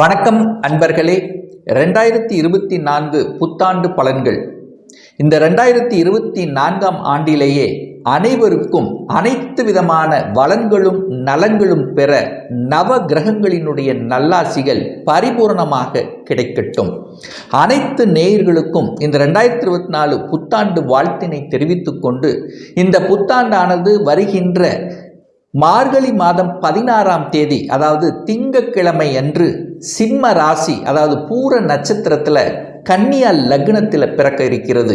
வணக்கம் அன்பர்களே. ரெண்டாயிரத்தி இருபத்தி நான்கு புத்தாண்டு பலன்கள். இந்த ரெண்டாயிரத்தி இருபத்தி நான்காம் ஆண்டிலேயே அனைவருக்கும் அனைத்து விதமான வளங்களும் நலன்களும் பெற நவ கிரகங்களினுடைய நல்லாசிகள் பரிபூரணமாக கிடைக்கட்டும். அனைத்து நேயர்களுக்கும் இந்த ரெண்டாயிரத்தி இருபத்தி நாலு புத்தாண்டு வாழ்த்தினை தெரிவித்துக்கொண்டு இந்த புத்தாண்டானது வருகின்ற மார்கழி மாதம் பதினாறாம் தேதி அதாவது திங்கக்கிழமை அன்று சிம்ம ராசி அதாவது பூர நட்சத்திரத்தில் கன்னியா லக்னத்தில் பிறக்க இருக்கிறது.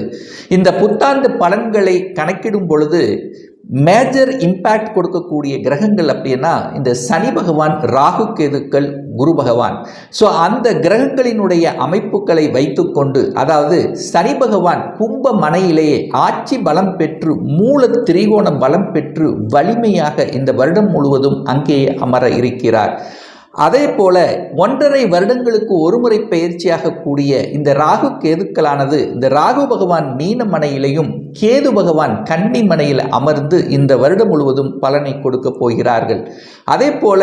இந்த புத்தாண்டு பலன்களை கணக்கிடும் பொழுது மேஜர் இம்பேக்ட் கொடுக்கக்கூடிய கிரகங்கள் அப்படின்னா இந்த சனி பகவான் ராகு கேதுக்கள் குரு பகவான். ஸோ அந்த கிரகங்களினுடைய அமைப்புகளை வைத்துக்கொண்டு அதாவது சனி பகவான் கும்ப மனையிலேயே ஆட்சி பலம் பெற்று மூல திரிகோண பலம் பெற்று வலிமையாக இந்த வருடம் முழுவதும் அங்கேயே அமர இருக்கிறார். அதே போல ஒன்றரை வருடங்களுக்கு ஒருமுறை பயிற்சியாக கூடிய இந்த ராகு கேதுக்களானது இந்த ராகு பகவான் மீன மனையிலையும் கேது பகவான் கன்னி மனையில் அமர்ந்து இந்த வருடம் முழுவதும் பலனை கொடுக்க போகிறார்கள். அதே போல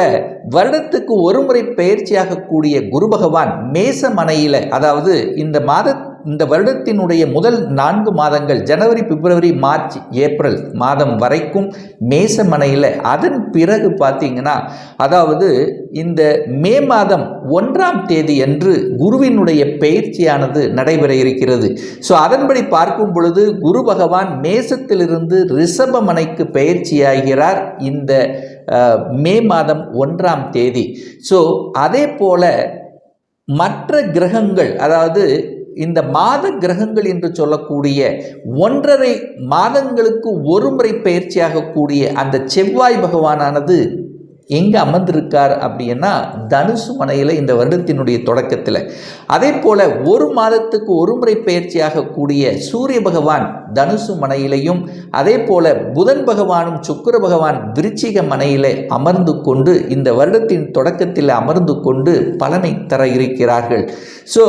வருடத்துக்கு ஒருமுறை பயிற்சியாக கூடிய குரு பகவான் மேச மனையில் அதாவது இந்த மாத இந்த வருடத்தினுடைய முதல் நான்கு மாதங்கள் ஜனவரி பிப்ரவரி மார்ச் ஏப்ரல் மாதம் வரைக்கும் மேசமனையில். அதன் பிறகு பார்த்தீங்கன்னா அதாவது இந்த மே மாதம் ஒன்றாம் தேதி அன்று குருவினுடைய பயிற்சியானது நடைபெற இருக்கிறது. ஸோ அதன்படி பார்க்கும் பொழுது குரு பகவான் மேசத்திலிருந்து ரிஷபமனைக்கு பயிற்சியாகிறார் இந்த மே மாதம் ஒன்றாம் தேதி. ஸோ அதே போல மற்ற கிரகங்கள் அதாவது இந்த மாத கிரகங்கள் என்று சொல்லக்கூடிய ஒன்றரை மாதங்களுக்கு ஒரு முறை பயிற்சியாகக்கூடிய அந்த செவ்வாய் பகவானானது எங்கே அமர்ந்திருக்கார் அப்படின்னா தனுசு மனையில் இந்த வருடத்தினுடைய தொடக்கத்தில். அதே போல் ஒரு மாதத்துக்கு ஒரு முறை பயிற்சியாக கூடிய சூரிய பகவான் தனுசு மனையிலையும் அதே போல் புதன் பகவானும் சுக்கர பகவான் விருச்சிக மனையில் அமர்ந்து கொண்டு இந்த வருடத்தின் தொடக்கத்தில் அமர்ந்து கொண்டு பலனை தர இருக்கிறார்கள். ஸோ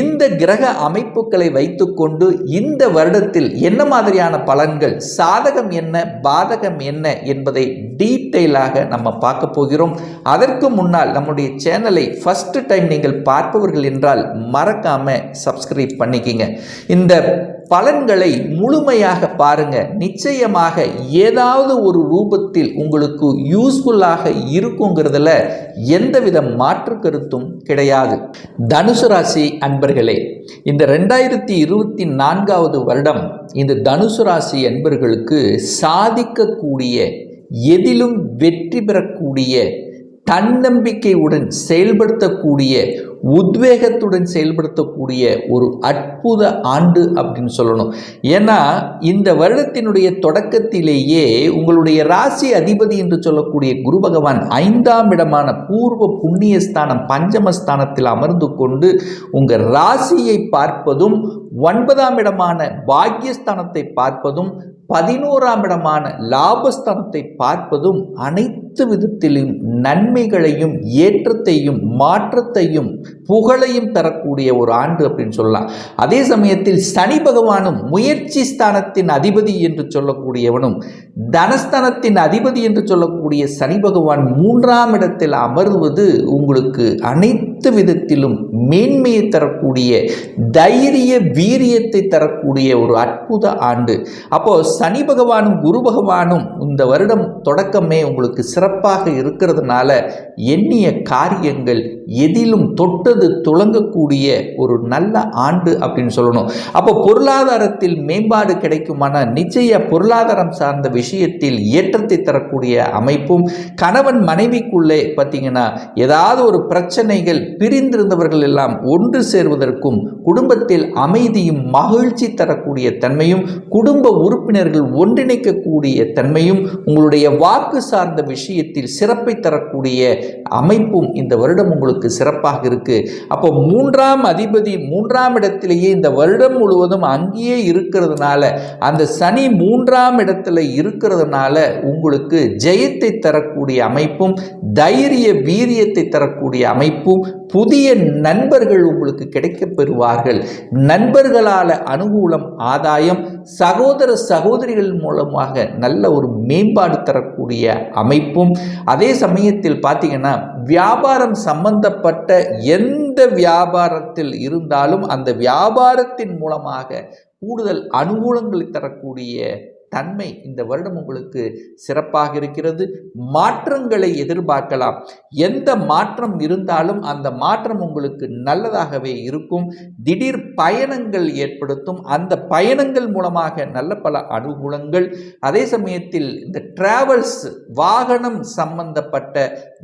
இந்த கிரக அமைப்புகளை வைத்துக்கொண்டு இந்த வருடத்தில் என்ன மாதிரியான பலன்கள் சாதகம் என்ன பாதகம் என்ன என்பதை டீட்டெயிலாக நம்ம பார்க்க போகிறோம். அதற்கு முன்னால் நம்முடைய சேனலை ஃபஸ்ட்டு டைம் நீங்கள் பார்ப்பவர்கள் என்றால் மறக்காமல் சப்ஸ்கிரைப் பண்ணிக்கிங்க. இந்த பலன்களை முழுமையாக பாருங்க. நிச்சயமாக ஏதாவது ஒரு ரூபத்தில் உங்களுக்கு யூஸ்ஃபுல்லாக இருக்குங்கிறதுல எந்தவித மாற்று கருத்தும் கிடையாது. தனுசு ராசி அன்பர்களே இந்த ரெண்டாயிரத்தி இருபத்தி நான்காவது வருடம் இந்த தனுசு ராசி அன்பர்களுக்கு சாதிக்கக்கூடிய எதிலும் வெற்றி பெறக்கூடிய தன்னம்பிக்கையுடன் செயல்படுத்தக்கூடிய உத்வேகத்துடன் செயல்படுத்தக்கூடிய ஒரு அற்புத ஆண்டு அப்படின்னு சொல்லணும். ஏன்னா இந்த வருடத்தினுடைய தொடக்கத்திலேயே உங்களுடைய ராசி அதிபதி என்று சொல்லக்கூடிய குரு பகவான் ஐந்தாம் இடமான பூர்வ புண்ணியஸ்தானம் பஞ்சமஸ்தானத்தில் அமர்ந்து கொண்டு உங்கள் ராசியை பார்ப்பதும் ஒன்பதாம் இடமான பாக்யஸ்தானத்தை பார்ப்பதும் பதினோராம் இடமான லாபஸ்தானத்தை பார்ப்பதும் அனைத்து விதத்திலும் நன்மைகளையும் ஏற்றத்தையும் மாற்றத்தையும் புகழையும் தரக்கூடிய ஒரு ஆண்டு அப்படின்னு சொல்லலாம். அதே சமயத்தில் சனி பகவானும் முயற்சி ஸ்தானத்தின் அதிபதி என்று சொல்லக்கூடியவனும் தனஸ்தானத்தின் அதிபதி என்று சொல்லக்கூடிய சனி பகவான் மூன்றாம் இடத்தில் அமர்வது உங்களுக்கு அனைத்து விதத்திலும் மேன்மையை தரக்கூடிய தைரிய வீரியத்தை தரக்கூடிய ஒரு அற்புத ஆண்டு. அப்போ சனி பகவானும் குரு பகவானும் இந்த வருடம் தொடக்கமே உங்களுக்கு சிறப்பாக இருக்கிறதுனால எண்ணிய காரியங்கள் எதிலும் தொட்டது துளங்கக்கூடிய ஒரு நல்ல ஆண்டு அப்படின்னு சொல்லணும். அப்போ பொருளாதாரத்தில் மேம்பாடு கிடைக்குமான நிச்சய பொருளாதாரம் சார்ந்த விஷயத்தில் ஏற்றத்தை தரக்கூடிய அமைப்பும் கணவன் மனைவிக்குள்ளே பார்த்தீங்கன்னா ஏதாவது ஒரு பிரச்சனைகள் பிரிந்திருந்தவர்கள் எல்லாம் ஒன்று சேர்வதற்கும் குடும்பத்தில் அமைதியும் மகிழ்ச்சி தரக்கூடிய தன்மையும் குடும்ப உறுப்பினர்கள் ஒன்றிணைக்கக்கூடிய தன்மையும் உங்களுடைய வாக்கு சார்ந்த விஷயத்தில் சிறப்பை தரக்கூடிய அமைப்பும் இந்த வருடம் உங்களுக்கு சிறப்பாக இருக்கு. அப்போ மூன்றாம் அதிபதி மூன்றாம் இடத்திலேயே இந்த வருடம் முழுவதும் அங்கேயே இருக்கிறதுனால அந்த சனி மூன்றாம் இடத்துல இருக்கிறதுனால உங்களுக்கு ஜெயத்தை தரக்கூடிய அமைப்பும் தைரிய வீரியத்தை தரக்கூடிய அமைப்பும் புதிய நண்பர்கள் உங்களுக்கு கிடைக்கப் பெறுவார்கள் நண்பர்களால் அனுகூலம் ஆதாயம் சகோதர சகோதரிகள் மூலமாக நல்ல ஒரு மேம்பாடு தரக்கூடிய அமைப்பும். அதே சமயத்தில் பார்த்தீங்கன்னா வியாபாரம் சம்பந்தப்பட்ட எந்த வியாபாரத்தில் இருந்தாலும் அந்த வியாபாரத்தின் மூலமாக கூடுதல் அனுகூலங்களை தரக்கூடிய தன்மை இந்த வருடம் உங்களுக்கு சிறப்பாக இருக்கிறது. மாற்றங்களை எதிர்பார்க்கலாம். எந்த மாற்றம் இருந்தாலும் அந்த மாற்றம் உங்களுக்கு நல்லதாகவே இருக்கும். திடீர் பயணங்கள் ஏற்படுத்தும். அந்த பயணங்கள் மூலமாக நல்ல பல அனுகூலங்கள். அதே சமயத்தில் இந்த டிராவல்ஸ் வாகனம் சம்பந்தப்பட்ட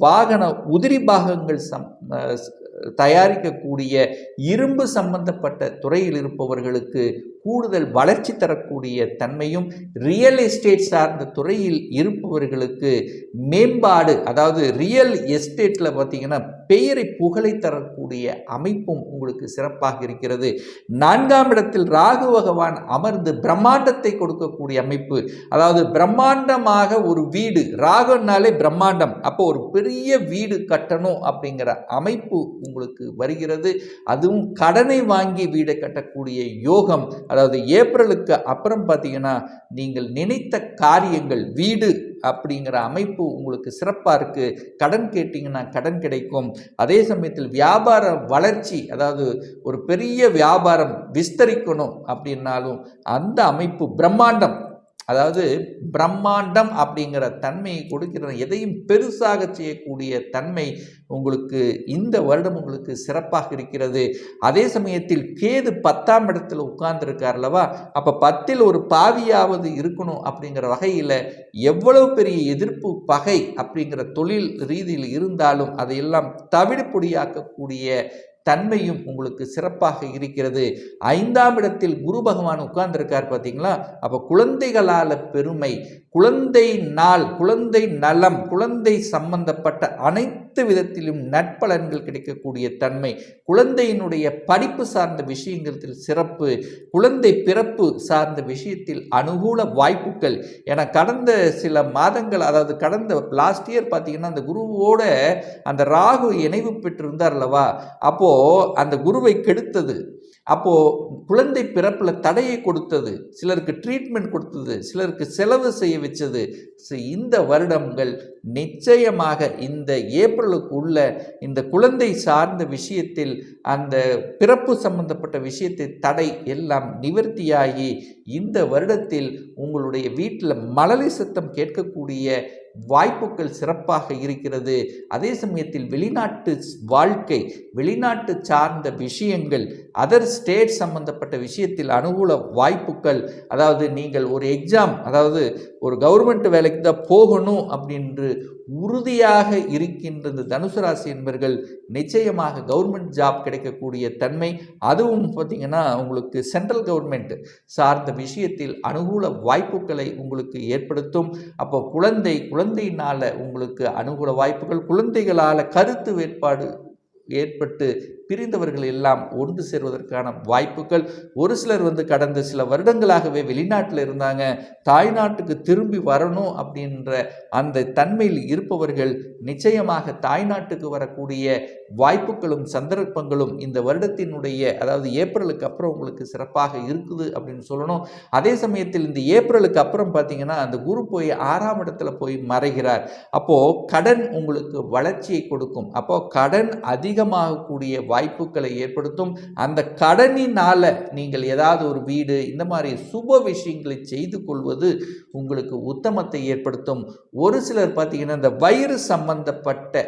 வாகன உதிரி பாகங்கள் சம் தயாரிக்கக்கூடிய இரும்பு சம்பந்தப்பட்ட துறையில் இருப்பவர்களுக்கு கூடுதல் வளர்ச்சி தரக்கூடிய தன்மையும் ரியல் எஸ்டேட் சார்ந்த துறையில் இருப்பவர்களுக்கு மேம்பாடு அதாவது ரியல் எஸ்டேட்டில் பார்த்தீங்கன்னா பெயரை புகழை தரக்கூடிய அமைப்பும் உங்களுக்கு சிறப்பாக இருக்கிறது. நான்காம் இடத்தில் ராகு பகவான் அமர்ந்து பிரம்மாண்டத்தை கொடுக்கக்கூடிய அமைப்பு அதாவது பிரம்மாண்டமாக ஒரு வீடு ராகுனாலே பிரம்மாண்டம் அப்போ ஒரு பெரிய வீடு கட்டணும் அப்படிங்கிற அமைப்பு உங்களுக்கு வருகிறது. அதுவும் கடனை வாங்கி வீடை கட்டக்கூடிய யோகம் அதாவது ஏப்ரலுக்கு அப்புறம் பார்த்தீங்கன்னா நீங்கள் நினைத்த காரியங்கள் வீடு அப்படிங்கிற அமைப்பு உங்களுக்கு சிறப்பாக இருக்குது கடன் கேட்டிங்கன்னா கடன் கிடைக்கும். அதே சமயத்தில் வியாபார வளர்ச்சி அதாவது ஒரு பெரிய வியாபாரம் விஸ்தரிக்கணும் அப்படின்னாலும் அந்த அமைப்பு பிரம்மாண்டம். அதாவது பிரம்மாண்டம் அப்படிங்கிற தன்மையை கொடுக்கிற எதையும் பெருசாக செய்யக்கூடிய தன்மை உங்களுக்கு இந்த வருடம் உங்களுக்கு சிறப்பாக இருக்கிறது. அதே சமயத்தில் கேது பத்தாம் இடத்தில் உட்கார்ந்துருக்கார் அல்லவா? அப்போ பத்தில் ஒரு பாவியாவது இருக்கணும் அப்படிங்கிற வகையில் எவ்வளவு பெரிய எதிர்ப்பு பகை அப்படிங்கிற தொழில் ரீதியில் இருந்தாலும் அதையெல்லாம் தவிடுபொடியாக்கக்கூடிய தன்மையும் உங்களுக்கு சிறப்பாக இருக்கிறது. ஐந்தாம் இடத்தில் குரு பகவான் உட்கார்ந்துருக்கார் பார்த்தீங்களா? அப்போ குழந்தைகளால் பெருமை குழந்தை நாள் குழந்தை நலம் குழந்தை சம்பந்தப்பட்ட அனைத்து விதத்திலும் நட்பலன்கள் கிடைக்கக்கூடிய தன்மை குழந்தையினுடைய படிப்பு சார்ந்த விஷயங்களில் சிறப்பு குழந்தை பிறப்பு சார்ந்த விஷயத்தில் அனுகூல வாய்ப்புகள். என கடந்த சில மாதங்கள் அதாவது கடந்த லாஸ்ட் இயர் பார்த்தீங்கன்னா அந்த குருவோட அந்த ராகு இணைவு பெற்றிருந்தார் அல்லவா? அப்போது அந்த குருவை கெடுத்தது. அப்போது குழந்தை பிறப்பில் தடையை கொடுத்தது. சிலருக்கு ட்ரீட்மெண்ட் கொடுத்தது. சிலருக்கு செலவு செய்ய வச்சது. இந்த வருடங்கள் நிச்சயமாக இந்த ஏப்ரலுக்கு உள்ள இந்த குழந்தை சார்ந்த விஷயத்தில் அந்த பிறப்பு சம்பந்தப்பட்ட விஷயத்தை தடை எல்லாம் நிவர்த்தியாகி இந்த வருடத்தில் உங்களுடைய வீட்டில் மழலை சத்தம் கேட்கக்கூடிய வாய்ப்புகள் சிறப்பாக இருக்கிறது. அதே சமயத்தில் வெளிநாட்டு வாழ்க்கை வெளிநாட்டு சார்ந்த விஷயங்கள் அதர் ஸ்டேட் சம்பந்தப்பட்ட விஷயத்தில் அனுகூல வாய்ப்புகள் அதாவது நீங்கள் ஒரு எக்ஸாம் அதாவது ஒரு கவர்மெண்ட் வேலைக்கு தான் போகணும் அப்படின்று உறுதியாக இருக்கின்ற இந்த தனுசு ராசி என்பர்கள் நிச்சயமாக கவர்மெண்ட் ஜாப் கிடைக்கக்கூடிய தன்மை. அதுவும் பார்த்திங்கன்னா உங்களுக்கு சென்ட்ரல் கவர்மெண்ட் சார்ந்த விஷயத்தில் அனுகூல வாய்ப்புகளை உங்களுக்கு ஏற்படுத்தும். அப்போ குழந்தை குழந்தையினால் உங்களுக்கு அனுகூல வாய்ப்புகள் குழந்தைகளால் கருத்து வேறுபாடு ஏற்பட்டு பிரிந்தவர்கள் எல்லாம் ஒன்று சேர்வதற்கான வாய்ப்புகள். ஒரு சிலர் வந்து கடந்த சில வருடங்களாகவே வெளிநாட்டில் இருந்தாங்க. தாய்நாட்டுக்கு திரும்பி வரணும் அப்படின்ற அந்த தன்மையில் இருப்பவர்கள் நிச்சயமாக தாய்நாட்டுக்கு வரக்கூடிய வாய்ப்புகளும் சந்தர்ப்பங்களும் இந்த வருடத்தினுடைய அதாவது ஏப்ரலுக்கு அப்புறம் உங்களுக்கு சிறப்பாக இருக்குது அப்படின்னு சொல்லணும். அதே சமயத்தில் இந்த ஏப்ரலுக்கு அப்புறம் பார்த்தீங்கன்னா அந்த குரு போய் ஆறாம் இடத்துல போய் மறைகிறார். அப்போது கடன் உங்களுக்கு வளர்ச்சியை கொடுக்கும். அப்போது கடன் அதிகமாகக்கூடிய வாய்ப்புகளை ஏற்படுத்தும். அந்த கடனினால் நீங்கள் ஏதாவது ஒரு வீடு இந்த மாதிரி சுப விஷயங்களை செய்து கொள்வது உங்களுக்கு உத்தமத்தை ஏற்படுத்தும். ஒரு சிலர் பார்த்தீங்கன்னா இந்த வயிறு சம்பந்தப்பட்ட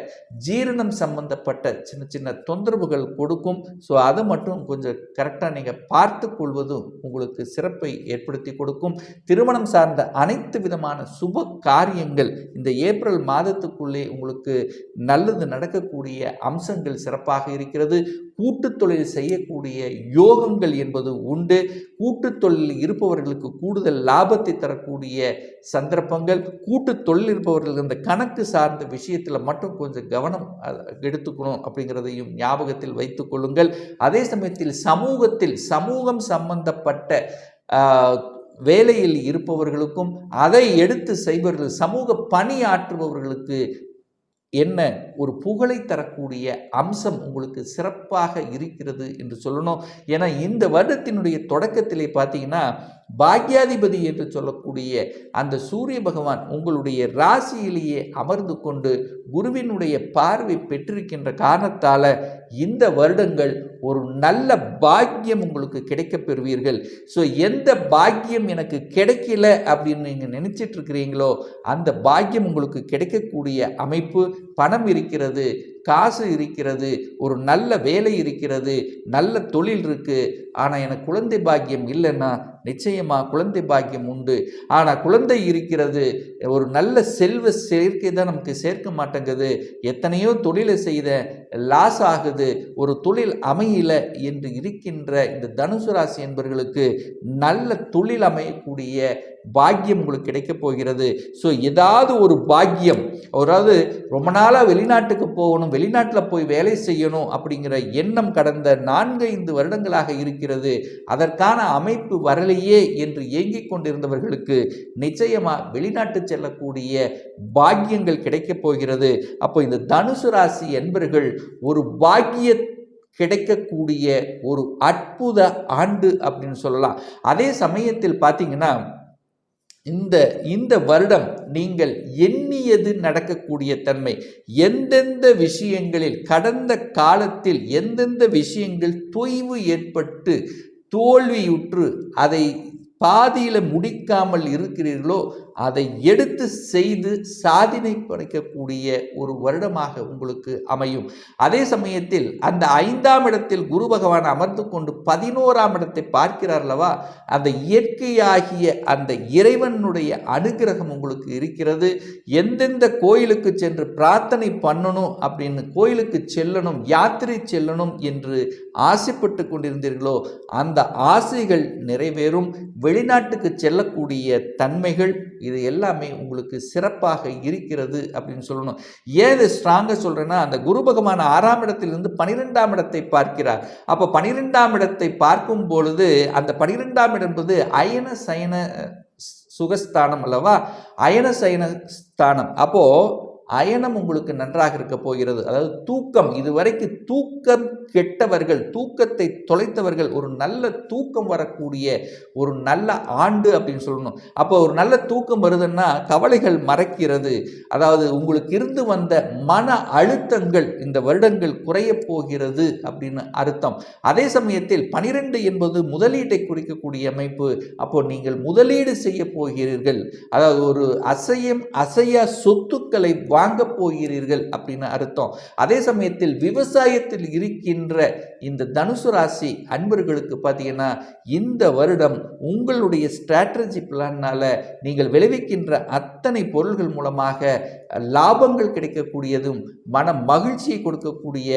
ஜீரணம் சம்பந்தப்பட்ட சின்ன சின்ன தொந்தரவுகள் கொடுக்கும். ஸோ அதை மட்டும் கொஞ்சம் கரெக்டாக நீங்கள் பார்த்து கொள்வதும் உங்களுக்கு சிறப்பை ஏற்படுத்தி கொடுக்கும். திருமணம் சார்ந்த அனைத்து விதமான சுப காரியங்கள் இந்த ஏப்ரல் மாதத்துக்குள்ளே உங்களுக்கு நல்லது நடக்கக்கூடிய அம்சங்கள் சிறப்பாக இருக்கிறது. கூட்டு தொழில் செய்யக்கூடிய யோகங்கள் என்பது உண்டு. கூட்டு தொழில் இருப்பவர்களுக்கு கூடுதல் லாபத்தை தரக்கூடிய சந்தர்ப்பங்கள். கூட்டு தொழில் இருப்பவர்கள் இந்த கணக்கு சார்ந்த விஷயத்தில் மட்டும் கொஞ்சம் கவனம் எடுத்துக்கணும் அப்படிங்கிறதையும் ஞாபகத்தில் வைத்துக் கொள்ளுங்கள். அதே சமயத்தில் சமூகத்தில் சமூகம் சம்பந்தப்பட்ட வேலையில் இருப்பவர்களுக்கும் அதை எடுத்து செய்பவர்கள் சமூக பணியாற்றுபவர்களுக்கு என்ன? ஒரு புகழை தரக்கூடிய அம்சம் உங்களுக்கு சிறப்பாக இருக்கிறது என்று சொல்லணும். ஏன்னா இந்த வருடத்தினுடைய தொடக்கத்திலே பார்த்தீங்கன்னா பாக்யாதிபதி என்று சொல்லக்கூடிய அந்த சூரிய பகவான் உங்களுடைய ராசியிலேயே அமர்ந்து கொண்டு குருவினுடைய பார்வை பெற்றிருக்கின்ற காரணத்தால் இந்த வருடங்கள் ஒரு நல்ல பாக்கியம் உங்களுக்கு கிடைக்கப் பெறுவீர்கள். ஸோ எந்த பாக்கியம் எனக்கு கிடைக்கல அப்படின்னு நீங்கள் நினச்சிட்டு இருக்கிறீங்களோ அந்த பாக்கியம் உங்களுக்கு கிடைக்கக்கூடிய அமைப்பு பணம் இருக்கிறது. காசு இருக்கிறது ஒரு நல்ல வேலை இருக்கிறது நல்ல தொழில் இருக்குது ஆனால் எனக்கு குழந்தை பாக்கியம் இல்லைன்னா நிச்சயமாக குழந்தை பாக்கியம் உண்டு. ஆனால் குழந்தை இருக்கிறது ஒரு நல்ல செல்வ சேர்க்கை தான் நமக்கு சேர்க்க மாட்டேங்குது. எத்தனையோ தொழிலை செய்த லாஸ் ஆகுது. ஒரு தொழில் அமையல என்று இருக்கின்ற இந்த தனுசு ராசி என்பவர்களுக்கு நல்ல தொழில் அமையக்கூடிய பாக்கியம் உங்களுக்கு கிடைக்கப் போகிறது. ஸோ ஏதாவது ஒரு பாக்கியம் அதாவது ரொம்ப நாளாக வெளிநாட்டுக்கு போகணும் வெளிநாட்டில் போய் வேலை செய்யணும் அப்படிங்கிற எண்ணம் கடந்த நான்கு ஐந்து வருடங்களாக இருக்கிறது. அதற்கான அமைப்பு வரலையே என்று ஏங்கிக் கொண்டிருந்தவர்களுக்கு நிச்சயமாக வெளிநாட்டு செல்லக்கூடிய பாக்கியங்கள் கிடைக்கப் போகிறது. அப்போ இந்த தனுசு ராசி என்பர்கள் ஒரு பாக்கிய கிடைக்கக்கூடிய ஒரு அற்புத ஆண்டு அப்படின்னு சொல்லலாம். அதே சமயத்தில் பார்த்தீங்கன்னா இந்த இந்த வருடம் நீங்கள் எண்ணியது நடக்கக்கூடிய தன்மை. எந்தெந்த விஷயங்களில் கடந்த காலத்தில் எந்தெந்த விஷயங்கள் தொய்வு ஏற்பட்டு தோல்வியுற்று அதை பாதியில் முடிக்காமல் இருக்கிறீர்களோ அதை எடுத்து செய்து சாதினை படைக்கக்கூடிய ஒரு வருடமாக உங்களுக்கு அமையும். அதே சமயத்தில் அந்த ஐந்தாம் இடத்தில் குரு பகவான் அமர்ந்து கொண்டு பதினோராம் இடத்தை பார்க்கிறார் அல்லவா? அந்த இயற்கையாகிய அந்த இறைவனுடைய அனுகிரகம் உங்களுக்கு இருக்கிறது. எந்தெந்த கோயிலுக்கு சென்று பிரார்த்தனை பண்ணணும் அப்படின்னு கோயிலுக்கு செல்லணும் யாத்திரை செல்லணும் என்று ஆசைப்பட்டு கொண்டிருந்தீர்களோ அந்த ஆசைகள் நிறைவேறும். வெளிநாட்டுக்கு செல்லக்கூடிய தன்மைகள் இது எல்லாமே உங்களுக்கு சிறப்பாக இருக்கிறது அப்படின்னு சொல்லணும். ஏன் இது ஸ்ட்ராங்காக சொல்கிறேன்னா அந்த குரு பகவான் ஆறாம் இடத்திலிருந்து பனிரெண்டாம் இடத்தை பார்க்கிறார். அப்போ பனிரெண்டாம் இடத்தை பார்க்கும் பொழுது அந்த பனிரெண்டாம் இடம் என்பது அயன சயன சுகஸ்தானம் அல்லவா? அயன சயன ஸ்தானம். அப்போது அயனம் உங்களுக்கு நன்றாக இருக்க போகிறது. அதாவது தூக்கம் இதுவரைக்கு தூக்கம் கெட்டவர்கள் தூக்கத்தை தொலைத்தவர்கள் ஒரு நல்ல தூக்கம் வரக்கூடிய ஒரு நல்ல ஆண்டு அப்படின்னு சொல்லணும். அப்போ ஒரு நல்ல தூக்கம் வருதுன்னா கவலைகள் மறைக்கிறது. அதாவது உங்களுக்கு இருந்து வந்த மன அழுத்தங்கள் இந்த வருடங்கள் குறைய போகிறது அப்படின்னு அர்த்தம். அதே சமயத்தில் பனிரெண்டு என்பது முதலீட்டை குறிக்கக்கூடிய அமைப்பு. அப்போ நீங்கள் முதலீடு செய்ய போகிறீர்கள். அதாவது ஒரு அசையம் அசையா சொத்துக்களை வாங்க போகிறீர்கள் அப்படின்னு அர்த்தம். அதே சமயத்தில் விவசாயத்தில் இருக்கின்ற இந்த தனுசு ராசி அன்பர்களுக்கு பார்த்தீங்கன்னா இந்த வருடம் உங்களுடைய ஸ்ட்ராட்டஜி பிளான்னால நீங்கள் விளைவிக்கின்ற அத்தனை பொருள்கள் மூலமாக லாபங்கள் கிடைக்கக்கூடியதும் மன மகிழ்ச்சியை கொடுக்கக்கூடிய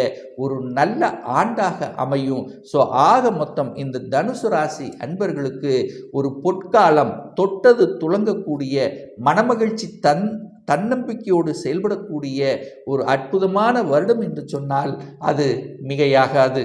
ஒரு நல்ல ஆண்டாக அமையும். ஸோ ஆக மொத்தம் இந்த தனுசு ராசி அன்பர்களுக்கு ஒரு பொற்காலம் தொட்டது துளங்கக்கூடிய மனமகிழ்ச்சி தன் தன்னம்பிக்கையோடு செயல்படக்கூடிய ஒரு அற்புதமான வருடம் என்று சொன்னால் அது மிகையாகாது.